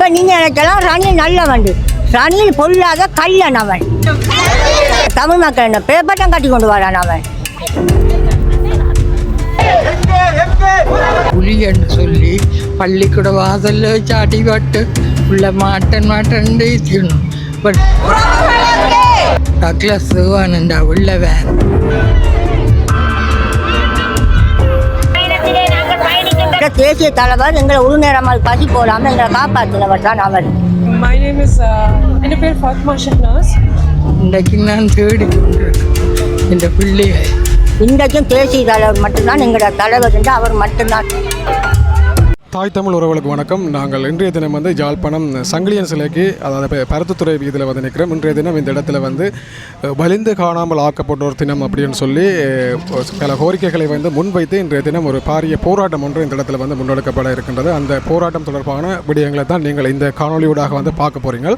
இப்போ நீங்கள் நினைக்கலாம் ரணில் நல்லவன். ரணில் பொல்லாத கல்லன் அவன். தமிழ் மக்கள் என்ன பேப்பட்டம் கட்டி கொண்டு வரான் அவன். புலின்னு சொல்லி பள்ளிக்கூட வாசல்ல வச்சு அடிபட்டு உள்ள மாட்டன் மாட்டன் பட் டக்ளஸ் சிவானந்தா உள்ள வேன் என்ற தேசிய தலைவர் எங்களை உள்நேரமல் பசி போடாமல் எங்களை காப்பாற்றினவர் தான் அவர். மை நேம் இஸ் என் பேர்? ஃபாத்மா ஷஹ்னாஸ். இன்றைக்கு நான் தேடி இந்த பிள்ளையை. இன்றைக்கும் தேசிய தலைவர் மட்டும்தான் எங்களோட தலைவர் என்று அவர் மட்டும்தான். தாய் தமிழ் உறவுகளுக்கு வணக்கம். நாங்கள் இன்றைய தினம் வந்து ஜாழ்ப்பாணம் சங்கிலியன் சிலைக்கு அதாவது பருத்தத்துறை வீதியில் வந்து நிற்கிறோம் இன்றைய தினம் இந்த இடத்துல வந்து வலிந்து காணாமல் ஆக்கப்பட்டோர் தினம் அப்படின்னு சொல்லி பல கோரிக்கைகளை வந்து முன்வைத்து இன்றைய தினம் ஒரு பாரிய போராட்டம் ஒன்று இந்த இடத்துல வந்து முன்னெடுக்கப்பட இருக்கின்றது. அந்த போராட்டம் தொடர்பான விடயங்களை தான் நீங்கள் இந்த காணொலியூடாக வந்து பார்க்க போகிறீங்க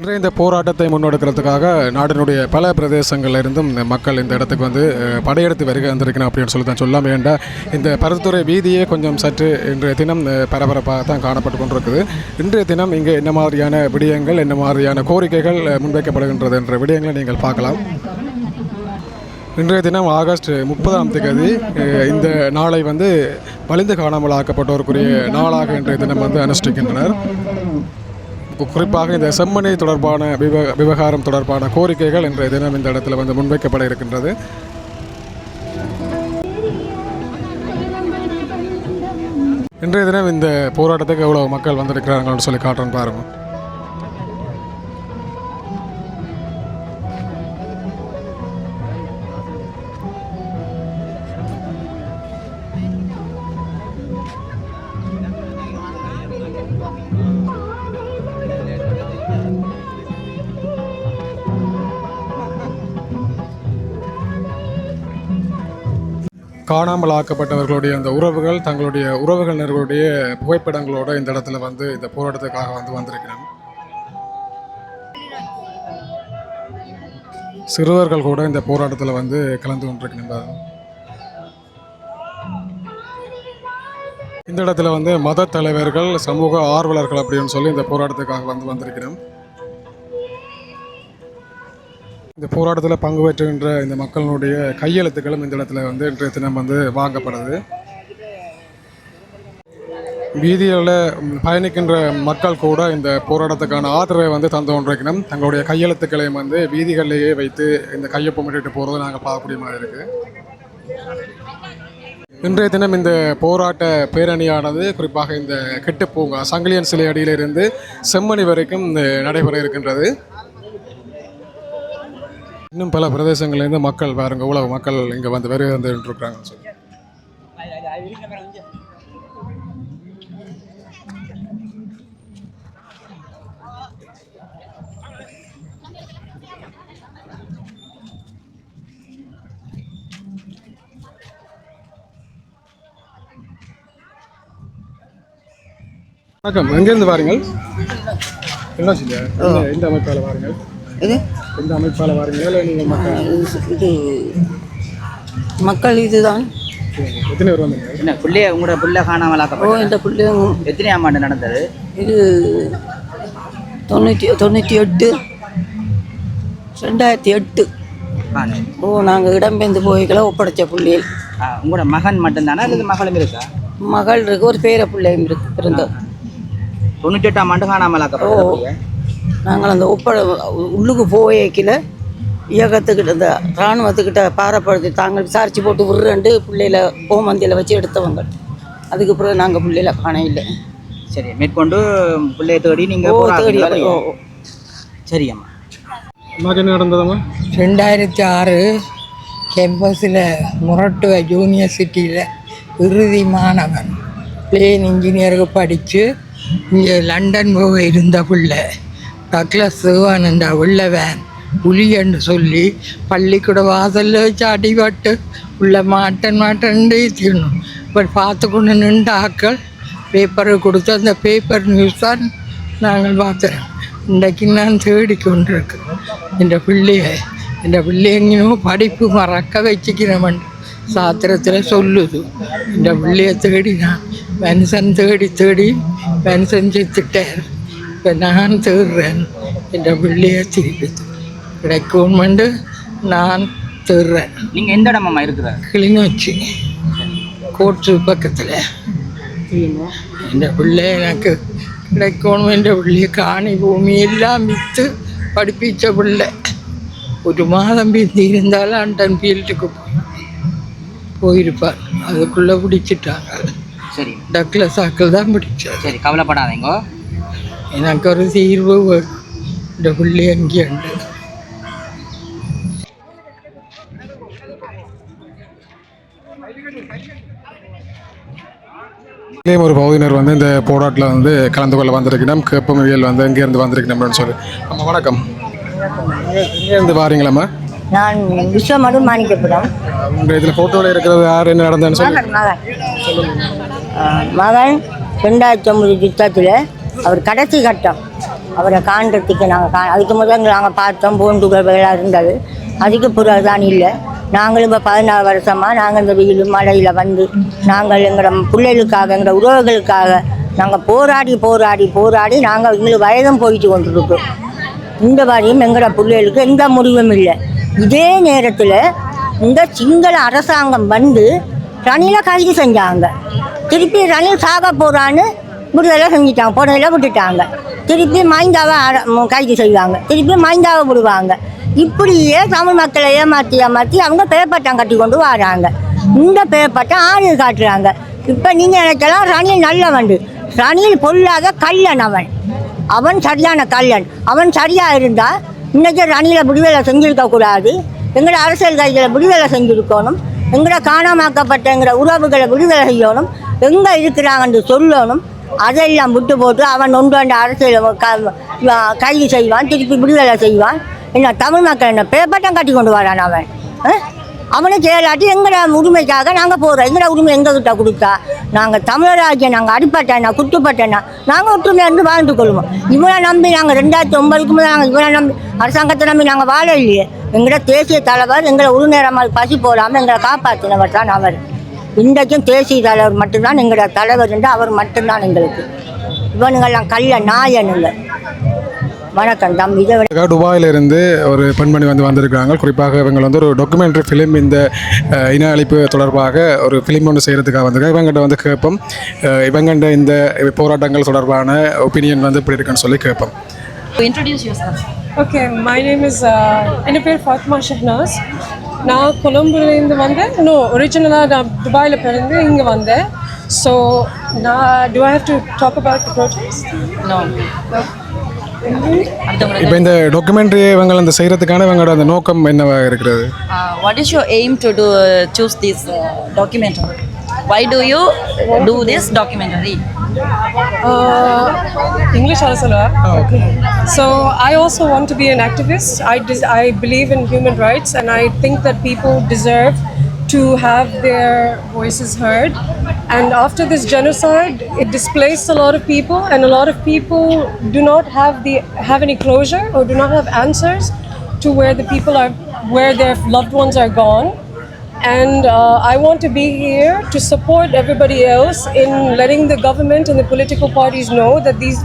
இன்றைய இந்த போராட்டத்தை முன்னெடுக்கிறதுக்காக நாட்டினுடைய பல பிரதேசங்களிலிருந்தும் இந்த மக்கள் இந்த இடத்துக்கு வந்து படையெடுத்து வருகை வந்திருக்கணும் அப்படின்னு சொல்லி தான் சொல்லாம வேண்டாம் இந்த பருத்துறை வீதியே கொஞ்சம் சற்று இன்றைய தினம் பரபரப்பாக தான் காணப்பட்டு கொண்டிருக்குது. இன்றைய தினம் இங்கே என்ன மாதிரியான விடயங்கள் என்ன மாதிரியான கோரிக்கைகள் முன்வைக்கப்படுகின்றது என்ற விடயங்களை நீங்கள் பார்க்கலாம். இன்றைய தினம் ஆகஸ்ட் முப்பதாம் தேதி இந்த நாளை வந்து வலிந்து காணாமல் ஆக்கப்பட்டோருக்குரிய நாளாக இன்றைய தினம் வந்து அனுஷ்டிக்கின்றனர். குறிப்பாக இந்த செம்மணி தொடர்பான விவ விவகாரம் தொடர்பான கோரிக்கைகள் இன்றைய தினம் இந்த இடத்துல வந்து முன்வைக்கப்பட இருக்கின்றது. இன்றைய தினம் இந்த போராட்டத்துக்கு எவ்வளோ மக்கள் வந்திருக்கிறாங்கன்னு சொல்லி காட்டுறேன் பாருங்கள் காணாமல் ஆக்கப்பட்டவர்களுடைய அந்த உறவுகள் தங்களுடைய உறவுகளினர்களுடைய புகைப்படங்களோட இந்த இடத்துல வந்து இந்த போராட்டத்துக்காக வந்து வந்திருக்கிறேன் சிறுவர்கள் கூட இந்த போராட்டத்தில் வந்து கலந்து கொண்டிருக்கணும் இந்த இடத்துல வந்து மத தலைவர்கள் சமூக ஆர்வலர்கள் அப்படின்னு சொல்லி இந்த போராட்டத்துக்காக வந்து வந்திருக்கிறோம் இந்த போராட்டத்தில் பங்கு பெற்றுகின்ற இந்த மக்களினுடைய கையெழுத்துக்களும் இந்த இடத்துல வந்து இன்றைய தினம் வந்து வாங்கப்படுது. வீதியில் பயணிக்கின்ற மக்கள் கூட இந்த போராட்டத்துக்கான ஆதரவை வந்து தந்து கொண்டிருக்கணும். தங்களுடைய கையெழுத்துக்களையும் வந்து வீதிகளிலேயே வைத்து இந்த கையொப்பமிட்டு போகிறத நாங்கள் பார்க்கக்கூடிய மாதிரி இருக்குது இன்றைய தினம் இந்த போராட்ட பேரணியானது குறிப்பாக இந்த கெட்டுப்பூங்கா சங்கிலியன் சிலை அடியிலிருந்து செம்மணி வரைக்கும் இந்த நடைபெற இருக்கின்றது. இன்னும் பல பிரதேசங்கள்லேருந்து மக்கள் பாருங்க இவ்வளவு மக்கள் இங்கே வந்து வருகை வந்து இருக்காங்கன்னு சொல்லி. வணக்கம். எங்கேருந்து வாருங்கள்? என்ன எந்த அமைப்பால் வாருங்கள்? இது? எந்த அமைப்பால் வாருங்கள் இல்லை நீங்கள் மக்கள் இது மக்கள் இதுதான். எத்தனை பேர் வந்தீங்க? என்ன பிள்ளைய உங்களோட பிள்ளை காணாமல் ஓ இந்த பிள்ளையும் எத்தனையாம் ஆண்டு நடந்தது? இது தொண்ணூற்றி தொண்ணூற்றி எட்டு ரெண்டாயிரத்தி எட்டு. ஓ நாங்கள் இடம்பெயர்ந்து போய்க்கல ஒப்படைச்ச பிள்ளைகள் உங்களோட மகன் மட்டும்தானா அல்லது மகளும் இருக்கா? மகள் இருக்கு ஒரு பேர பிள்ளையும் இருக்கு இருந்தோம் தொண்ணூற்றி எட்டாம் ஆண்டு காணாமல் ஆக்கப்பட்டது ஓ. பிள்ளைய. நாங்கள் அந்த ஒப்படை உள்ளுக்கு போய்க்கல இயக்கத்துக்கிட்ட இந்த இராணுவத்துக்கிட்ட பாரப்படுத்தி தாங்கள் விசாரித்து போட்டு விடுறேன்ட்டு பிள்ளையில ஓமந்தியில் வச்சு எடுத்தவங்க. அதுக்கு பிறகு நாங்கள் பிள்ளையில காண இல்லை. சரி மேற்கொண்டு பிள்ளைய தேடி நீங்கள் தேடி? ஓ ஓ. சரி அம்மா. அம்மாக்கு என்ன நடந்ததம்மா? ரெண்டாயிரத்தி ஆறு கேம்பஸில் முரட்டுவ யூனிவர்சிட்டியில் இறுதி மாணவன் பிளேன் இன்ஜினியருக்கு படித்து இங்கே லண்டன் போக இருந்த பிள்ளை. டக்ளஸ் சிவானந்தா உள்ளவன் புலின்னு சொல்லி பள்ளிக்கூட வாசல்ல வச்சு அடிபட்டு உள்ள மாட்டன் மாட்டன் தீரணும் இப்போ பார்த்து கொண்டு நின்ற ஆக்கள் பேப்பரை கொடுத்து அந்த பேப்பர் நியூஸ் தான் நாங்கள் பார்த்துறோம் இன்றைக்கு நான் தேடி கொண்டிருக்கேன் இந்த பிள்ளைய இந்த பிள்ளைங்களும் படிப்பு மறக்க வச்சுக்கிறவன் சாத்திரத்தில் சொல்லுது. இந்த பிள்ளைய தேடி நான் மனுஷன் தேடி தேடி மனுஷன் செத்துட்டார். இப்போ நான் தேடுறேன் என் பிள்ளைய திருப்பி கிடைக்கும்னு நான் தேடுறேன் நீங்கள் எந்த இடமாம்மா இருக்கிற கிளிநொச்சி கோட்டு பக்கத்தில் என் பிள்ளை எனக்கு கிடைக்கணும் என் பிள்ளைய காணி பூமி எல்லாம் விற்று படிப்பிச்ச பிள்ளை ஒரு மாதம் பிந்தி இருந்தாலும் அண்டன் ஃபீல்டுக்கு போய் போயிருப்பார் அதுக்குள்ளே பிடிச்சிட்டாங்க சரி டக்கில் சாக்கில் தான் பிடிச்சார் சரி கவலைப்படாதீங்க எனக்கு ஒரு தீர்வு வேணும். இந்த பிள்ளை அங்கே உண்டு. இதே ஒரு பகுதியினர் வந்து இந்த போராட்டில் வந்து கலந்து கொள்ள வந்திருக்கணும். கேப்பமியல் வந்து இங்கேருந்து வந்திருக்கணும்னு சொல்லி. அம்மா வணக்கம். இங்கேருந்து வாரீங்களாம்மா? நான் விஸ்வமடு மாணிக்கப்புரம் உங்கள் இதில் ஃபோட்டோவில் இருக்கிறது யார்? என்ன நடந்ததுன்னு சொல்லி மகன் ரெண்டாயிரத்தி ஒம்பது யுத்தத்தில் அவர் கடைசி கட்டம். அவரை காண்றதுக்கு நாங்கள் கா அதுக்கு முதல் நாங்கள் பார்த்தோம் பூண்டுகள் வேலை இருந்தது. அதுக்கு பிறகு தான் இல்லை. நாங்களும் இப்போ பதினாறு வருஷமாக நாங்கள் இந்த வெயில் மழையில் வந்து நாங்கள் எங்களோட பிள்ளைகளுக்காக எங்களோட உறவுகளுக்காக நாங்கள் போராடி போராடி போராடி நாங்கள் எங்களுக்கு வயதும் போயிட்டு கொண்டிருக்கோம். இந்த வாரியம் எங்களோட பிள்ளைகளுக்கு எந்த முடிவும் இல்லை. இதே நேரத்தில் இந்த சிங்கள அரசாங்கம் வந்து ரணில கைது செஞ்சாங்க. திருப்பி ரணில் சாக போகிறான்னு விடுதலை செஞ்சிட்டாங்க போனதில் விட்டுட்டாங்க திருப்பி மைந்தாவை கைது செய்வாங்க திருப்பி மைந்தாவை விடுவாங்க இப்படியே தமிழ் மக்களை ஏமாற்றி ஏமாற்றி அவங்க பேப்பட்டம் கட்டி கொண்டு வராங்க. இந்த பேப்பட்டம் ஆறு காட்டுறாங்க. இப்போ நீங்கள் நினைக்கலாம் ரணில் நல்லவன். ரணில் பொல்லாத கல்லன் அவன். அவன் சரியான கல்லன் அவன் சரியாக இருந்தால் இன்றைக்கி ரணில விடுதலை செஞ்சுருக்க கூடாது. எங்களோட அரசியல் கைதிகளை விடுதலை செஞ்சுருக்கணும். எங்களோட காணாமாக்கப்பட்ட எங்களோட உறவுகளை விடுதலை செய்யணும். எங்கே இருக்கிறாங்கன்னு சொல்லணும். அதெல்லாம் விட்டு போட்டு அவன் ஒன்று ரெண்டு அரசியல் க- கைது செய்வான் திருப்பி விடுதலை செய்வான். என்ன தமிழ் மக்கள் என்ன பேப்பட்டம் கட்டி கொண்டு வரான் அவன். அவனை அவனுக்கு ஏழாட்டி எங்களோட உரிமைக்காக நாங்கள் போகிறோம் எங்களோட உரிமை எங்ககிட்ட கொடுத்தா? நாங்கள் தமிழராகிய நாங்கள் அடிப்பட்டேனா குத்துப்பட்டேனா? நாங்கள் ஒற்றுமையாக இருந்து வாழ்ந்து கொள்வோம். இவனை நம்பி நாங்கள் ரெண்டாயிரத்தி ஒன்பதுக்கு முதல் நாங்கள் இவனை நம்பி அரசாங்கத்தை நம்பி நாங்கள் வாழ இல்லையே எங்களோட தேசிய தலைவர் எங்களை ஒரு பசி போடாமல் எங்களை காப்பாற்றினவர் தான் அவர். இன்றைக்கும் தேசிய தலைவர் மட்டும்தான் எங்களோட தலைவர் என்று அவர் மட்டும்தான் எங்களுக்கு. இவனுங்கெல்லாம் கல்ல நாயனுங்க. வணக்கம் தம்பி இதை துபாயிலிருந்து ஒரு பெண்மணி வந்து வந்திருக்காங்க குறிப்பாக இவங்க வந்து ஒரு டாக்குமெண்ட்ரி ஃபிலிம் இந்த இன அழிப்பு தொடர்பாக ஒரு ஃபிலிம் ஒன்று செய்கிறதுக்காக வந்திருக்காங்க. இவங்ககிட்ட வந்து கேட்போம். அஹ், இவங்கண்ட இந்த போராட்டங்கள் தொடர்பான ஒப்பீனியன் வந்து இப்படி இருக்குன்னு சொல்லி கேட்போம். Introduce yourself. Okay, my name is uh, என் பேர் ஃபாத்மா ஷஹ்னாஸ். நான் கொலம்புலேருந்து வந்தேன் நோ ஒரிஜினலாக நான் துபாயில் பிறந்து இங்கே வந்தேன் ஸோ நான் I have to talk about the protest? No. இப்போ இந்த டாக்குமெண்ட்ரி இவங்க அந்த செய்கிறதுக்கான இவங்களோட அந்த நோக்கம் என்னவாக இருக்கிறது Uh, your aim to do uh, choose this uh, documentary? Why do you do this documentary? Uh, English also. Okay. So I also want to be an activist. I I believe in human rights, and I think that people deserve to have their voices heard. And after this genocide, it displaced a lot of people, and a lot of people do not have the have any closure or do not have answers to where the people are, where their loved ones are gone. And uh, I want to be here to support everybody else in letting the government and the political parties know that these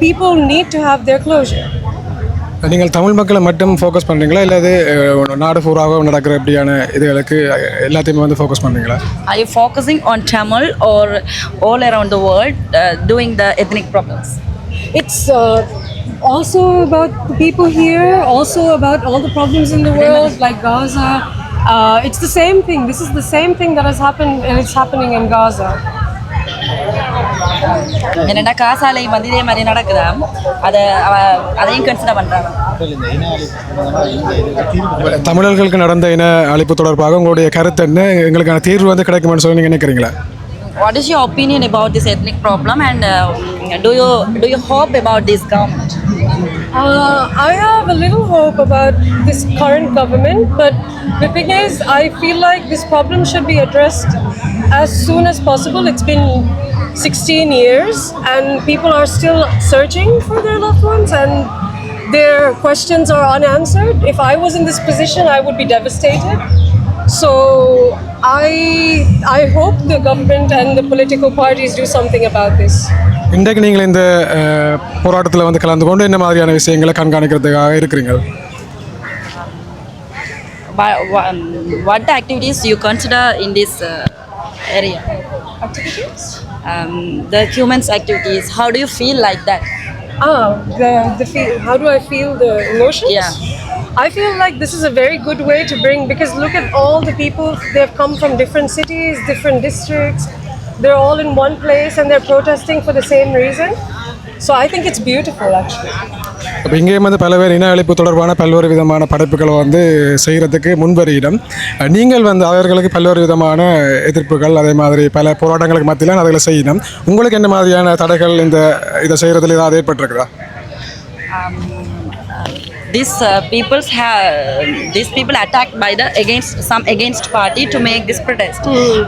people need to have their closure. நீங்கள் தமிழ் மக்களை மட்டும் focus பண்ணுறீங்களா இல்லை அது அஹ், நாடு பூராக நடக்கிற இப்படியான இதுகளுக்கு அஹ், எல்லாத்தையுமே வந்து ஃபோக்கஸ் பண்ணுறீங்களா Are you focusing on Tamil or all around the world uh, doing the ethnic problems? It's uh, also about the people here, also about all the problems in Uh, it's the same thing. This is the same thing that has happened and it's happening in Gaza. என்னடா காசாலை வந்து இதே மாதிரி நடக்குதா அதை அவ- அதையும் consider பண்ணுறாங்க தமிழர்களுக்கு நடந்த இன அழிப்பு தொடர்பாக உங்களுடைய கருத்து என்ன எங்களுக்கான தீர்வு வந்து கிடைக்குமான்னு சொல்லி நீங்கள் நினைக்கிறீங்களா What is your opinion about this ethnic problem and uh, do you do you hope about this government? Uh, I have a little hope about this current government, but the thing is, I feel like this problem should be addressed as soon as possible. It's been 16 years, and people are still searching for their loved ones, and their questions are unanswered. If I was in this position, I would be devastated. So I I hope the government and the political parties do something about this. இன்றைக்கு நீங்கள் இந்த அஹ், போராட்டத்தில் வந்து கலந்து கொண்டு என்ன மாதிரியான விஷயங்களை கண்காணிக்கிறதுக்காக இருக்கிறீங்க Wha- wha- um, What the activities you consider in this uh, area? Activities? Um, the humans activities. How do you feel like that? Ah, the the feel. How do I feel the emotions? Yeah. I feel like this is a very good way to bring because look at all the people. They've come from different cities, different districts. They're all in one place and they're protesting for the same reason. So I think it's beautiful actually. இப்போ இங்கேயும் வந்து பல பேர் இன அழிப்பு தொடர்பான பல்வேறு விதமான படைப்புகளை வந்து செய்கிறதுக்கு முன்வரியிடம் நீங்கள் வந்து அவர்களுக்கு பல்வேறு விதமான எதிர்ப்புகள் அதே மாதிரி பல போராட்டங்களுக்கு மத்தியில் அதில் செய்யணும் உங்களுக்கு என்ன மாதிரியான தடைகள் இந்த இதை செய்கிறதுல ஏதாவது ஏற்பட்டிருக்குதா These uh, people's have these people attacked by the against some against party to make this protest.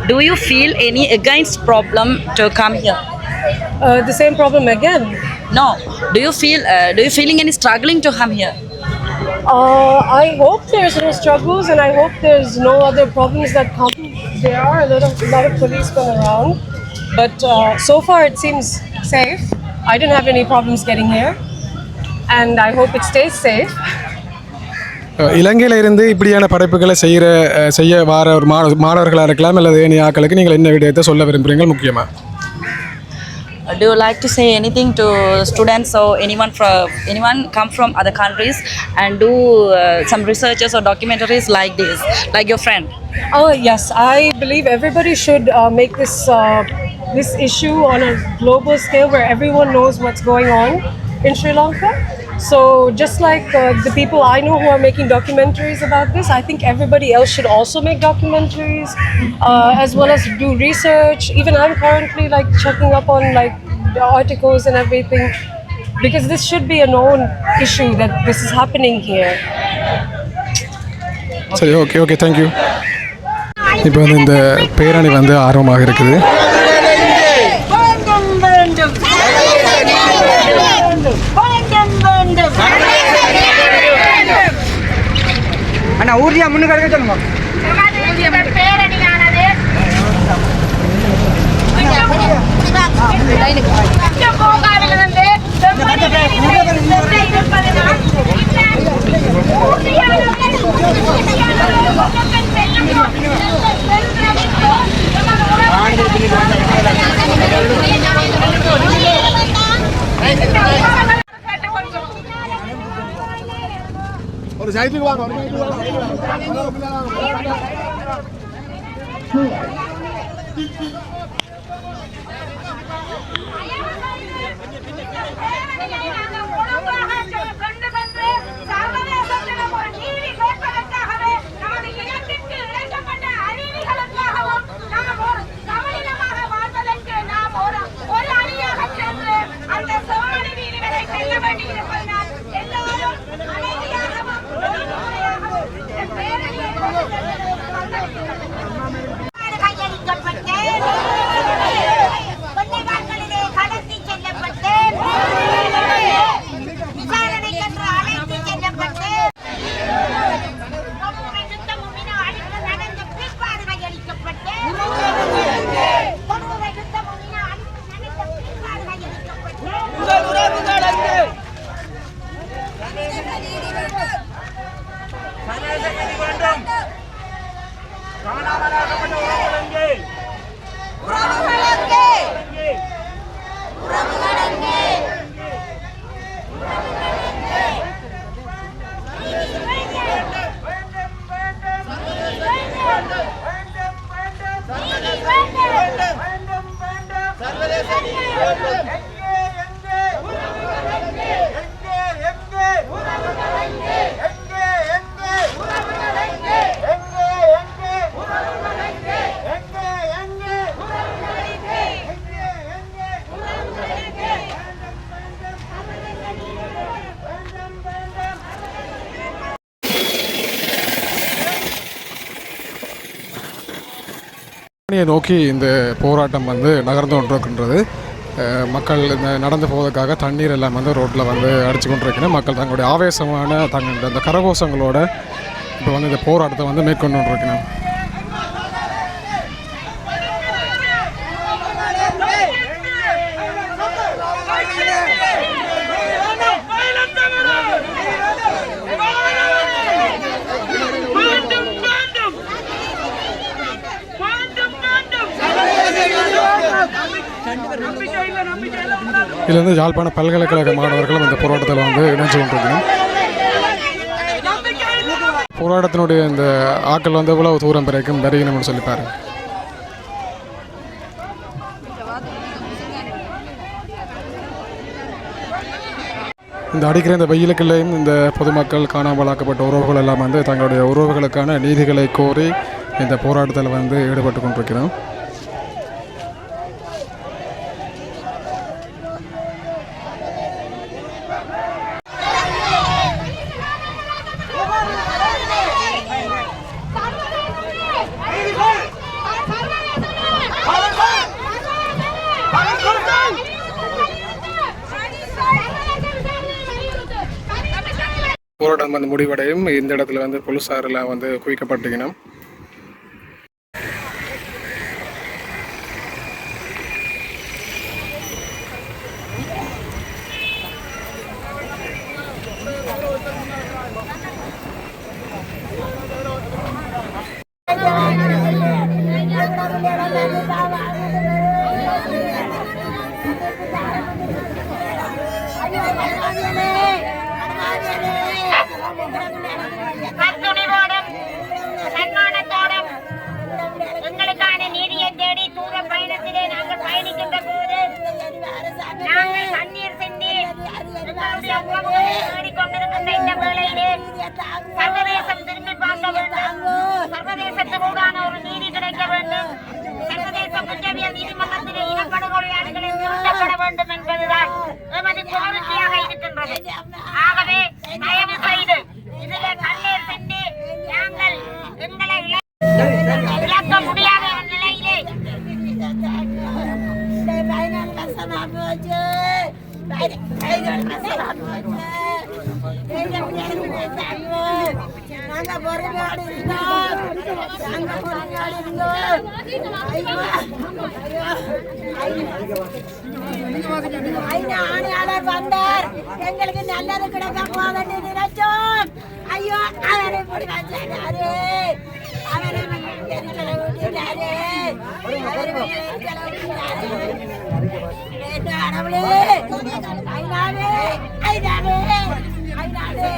Do you feel any against problem to come here? Uh, the same problem again. No. Do you feel uh, do you feeling any struggling to come here? Uh, I hope there's no struggles and I hope there's no other problems that come. There are a lot of, lot of policemen around, but uh, so far it seems safe. I didn't have any problems getting here, and I hope it stays safe. அஹ், இலங்கையில இருந்து இப்படியான படைப்புகளை செய்கிற அஹ், செய்ய வார ஒரு மாணவ மாணவர்களாக இருக்கலாம் அல்லது ஏனைய ஆக்களுக்கு நீங்கள் என்ன விடயத்தை சொல்ல விரும்புகிறீங்க முக்கியமாக Uh, Do you like to say anything to students or anyone from anyone come from other countries and do uh, some researches or documentaries like this, like your friend? Oh yes, I believe everybody should uh, make this uh, this issue on a global scale where everyone knows what's going on in Sri Lanka. So just like uh, the people I know who are making documentaries about this, I think everybody else should also make documentaries uh, as well as do research. Even I'm currently like checking up on like the articles and everything because this should be a known issue that this is happening here. சரி okay okay thank you இப்போ வந்து இந்த பேரணி வந்து ஆர்வமாக இருக்குது இருப்பதனால் இந்த ஊர்தியானது ஊர்தியானது மக்கள் செல்லும் செல்வதற்கு நமது ஒரு சைட்டுக்கு வாங்க Vamos lá, vamos lá. பணியை நோக்கி இந்த போராட்டம் வந்து நகர்ந்து கொண்டிருக்கின்றது. மக்கள் இந்த நடந்து போவதற்காக தண்ணீர் எல்லாம் வந்து ரோட்டில் வந்து அடிச்சு கொண்டிருக்கணும் மக்கள் தங்களுடைய ஆவேசமான தங்கள் அந்த கரகோஷங்களோட இப்போ வந்து இந்த போராட்டத்தை வந்து மேற்கொண்டு கொண்டிருக்கணும் இதுலேருந்து யாழ்ப்பாண பல்கலைக்கழக மாணவர்களும் இந்த போராட்டத்தில் வந்து இணைஞ்சு கொண்டிருக்கணும் போராட்டத்தினுடைய இந்த ஆக்கள் வந்து எவ்வளவு தூரம் வரைக்கும் பெருகினம்னு சொல்லி பாருங்க. இந்த அடிக்கிற இந்த வெயிலுக்குள்ளேயும் இந்த பொதுமக்கள் காணாமலாக்கப்பட்ட உறவுகள் எல்லாம் வந்து தங்களுடைய உறவுகளுக்கான நீதிகளை கோரி இந்த போராட்டத்தில் வந்து ஈடுபட்டு கொண்டிருக்கிறோம். போராட்டம் வந்து முடிவடையும் இந்த இடத்துல வந்து போலீஸாரெல்லாம் வந்து குவிக்கப்பட்டிருக்கணும் கருத்துணிவோடும் சன்மானத்தோடும் எங்களுக்கான நீதியை தேடி தூர பயணத்திலே நாங்கள் பயணிக்கின்ற போது நாங்கள் கண்ணீர் சிந்தி எங்களுடைய உறவுகளை தேடிக்கொண்டிருக்கின்ற இந்த வேளையிலே சர்வதேசம் திரும்பி பார்க்க வேண்டும். சர்வதேசத்தினூடான ஒரு நீதி கிடைக்க வேண்டும். சர்வதேச குற்றவியல் நீதிமன்றத்திலே இனப்படுகொலையாளிகளை நிறுத்தப்பட வேண்டும் என்பதுதான் எமது கோரிக்கையாக இருக்கின்றது. ஆகவே தயவு நாங்க பொறுமையோடு இருந்தோம் நாங்க பொறுமையோடு இருந்தோம். ஐயா ஆணையாளர் வந்தார். எங்களுக்கு நல்லது கிடைக்க போதுன்னு நினைச்சோம். ஐயோ அவரை இப்படி வச்சாரு அவரை எரிச்சலை அவரை ஐநாவே ஐநாவே ஐநாவே